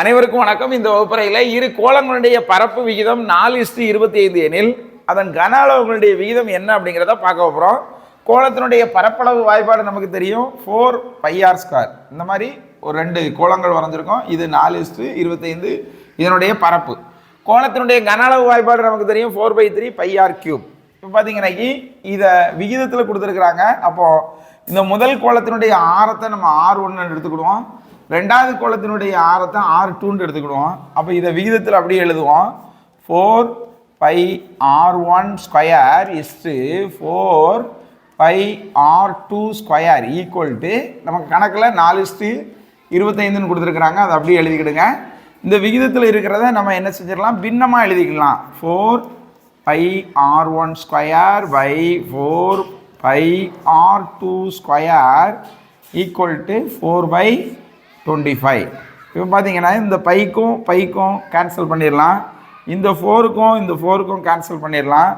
அனைவருக்கும் வணக்கம். இந்த வகுப்பறையில் இரு கோலங்களுடைய பரப்பு விகிதம் நாலு இஸ்டு இருபத்தி ஐந்து எனில் அதன் கன அளவுகளுடைய விகிதம் என்ன அப்படிங்கிறத பார்க்க போகிறோம் கோலத்தினுடைய பரப்பளவு வாய்ப்பாடு நமக்கு தெரியும். ஃபோர் பைஆர் ஸ்கொயர் இந்த மாதிரி ஒரு ரெண்டு கோலங்கள் வரைஞ்சிருக்கோம். இது நாலு இஸ்டு இருபத்தைந்து இதனுடைய பரப்பு. கோலத்தினுடைய கன அளவு வாய்ப்பாடு நமக்கு தெரியும். Four by three pi r cube இப்போ பார்த்தீங்கன்னாக்கி இதை விகிதத்தில் கொடுத்துருக்குறாங்க. அப்போது இந்த முதல் கோலத்தினுடைய ஆரத்தை நம்ம ஆர் ஒன்று எடுத்துக்கிடுவோம். ரெண்டாவது கோலத்தினுடைய ஆரத்தை ஆர் டூன்னு எடுத்துக்கிடுவோம். அப்போ இதை விகிதத்தில் அப்படியே எழுதுவோம். Four pi r one square is to four pi r two square equal to நமக்கு கணக்கில் நாலு இஸ்டு இருபத்தைந்துன்னு கொடுத்துருக்குறாங்க. அதை அப்படியே எழுதிக்கிடுங்க. இந்த விகிதத்தில் இருக்கிறத நம்ம என்ன செஞ்சிடலாம்? பின்னமாக எழுதிக்கலாம். Four pi r one square by four pi r two square equal to four by twenty five இப்போ பார்த்தீங்கன்னா இந்த பைக்கும் பைக்கும் கேன்சல் பண்ணிடலாம். இந்த ஃபோருக்கும் இந்த ஃபோருக்கும் கேன்சல் பண்ணிடலாம்.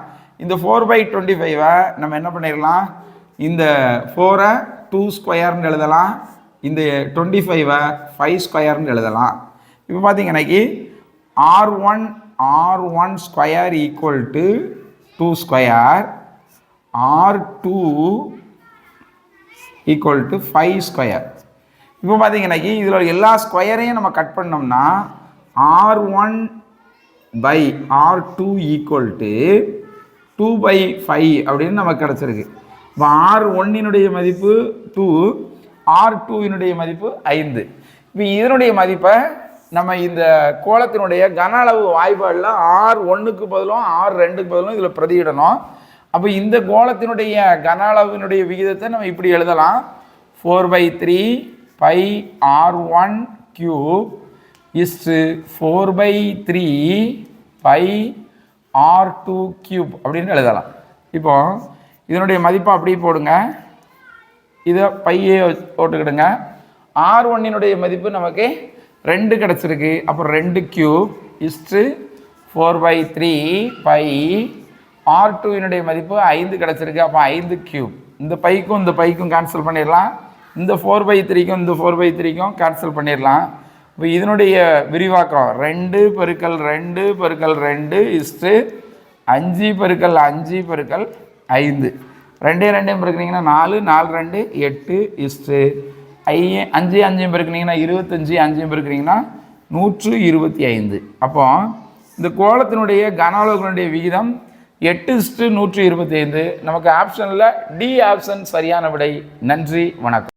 இந்த ஃபோர் பை டுவெண்ட்டி ஃபைவை நம்ம என்ன பண்ணிடலாம்? இந்த ஃபோரை டூ ஸ்கொயர்னு எழுதலாம். இந்த டுவெண்ட்டி ஃபைவை ஃபைவ் ஸ்கொயர்னு எழுதலாம். இப்போ பார்த்தீங்கன்னாக்கி r one r one square equal to two square r two equal to five square இப்போ பார்த்தீங்கன்னாக்கி இதில் எல்லா ஸ்கொயரையும் நம்ம கட் பண்ணோம்னா r one by r two equal to two by five அப்படின்னு நமக்கு கிடச்சிருக்கு. இப்போ ஆர் ஒன்னினுடைய மதிப்பு டூ ஆர் டூவினுடைய மதிப்பு ஐந்து. இப்போ இதனுடைய மதிப்பை நம்ம இந்த கோலத்தினுடைய கன அளவு வாய்ப்பாடில் ஆர் ஒன்றுக்கு பதிலும் ஆர் ரெண்டுக்கு பதிலும் இதில் பிரதியிடணும். அப்போ இந்த கோலத்தினுடைய கன அளவினுடைய விகிதத்தை நம்ம இப்படி எழுதலாம். Four by three pi r one cube is to four by three pi r two cube அப்படின்னு எழுதலாம். இப்போ இதனுடைய மதிப்பை அப்படியே போடுங்க. இதை பையே போட்டுக்கிடுங்க. ஆர் ஒன்னினுடைய மதிப்பு நமக்கு ரெண்டு கிடச்சிருக்கு. அப்புறம் ரெண்டு cube is to four by three pi r டூவினுடைய மதிப்பு ஐந்து கிடச்சிருக்கு. அப்போ ஐந்து கியூப் இந்த பைக்கும் இந்த பைக்கும் கேன்சல் பண்ணிடலாம். இந்த ஃபோர் பை த்ரீக்கும் இந்த ஃபோர் பை த்ரீக்கும் கேன்சல் பண்ணிடலாம். இப்போ இதனுடைய விரிவாக்கம் ரெண்டு பெருக்கல் ரெண்டு பெருக்கல் ரெண்டு இஸ்ட்டு அஞ்சு பெருக்கல் அஞ்சு பெருக்கல் ஐந்து. ரெண்டே ரெண்டையும் பெருக்குனீங்கன்னா நாலு நாலு ரெண்டு எட்டு இஸ்ட்டு ஐ அஞ்சு அஞ்சையும் பெருக்குனீங்கன்னா இருபத்தஞ்சி அஞ்சையும் பெருக்குனீங்கன்னா நூற்று இருபத்தி ஐந்து அப்போ இந்த கோலத்தினுடைய கன அளவுகளுடைய விகிதம் எட்டு இஸ்ட்டு நூற்று இருபத்தி ஐந்து நமக்கு ஆப்ஷனில் டி ஆப்ஷன் சரியான விடை. நன்றி வணக்கம்.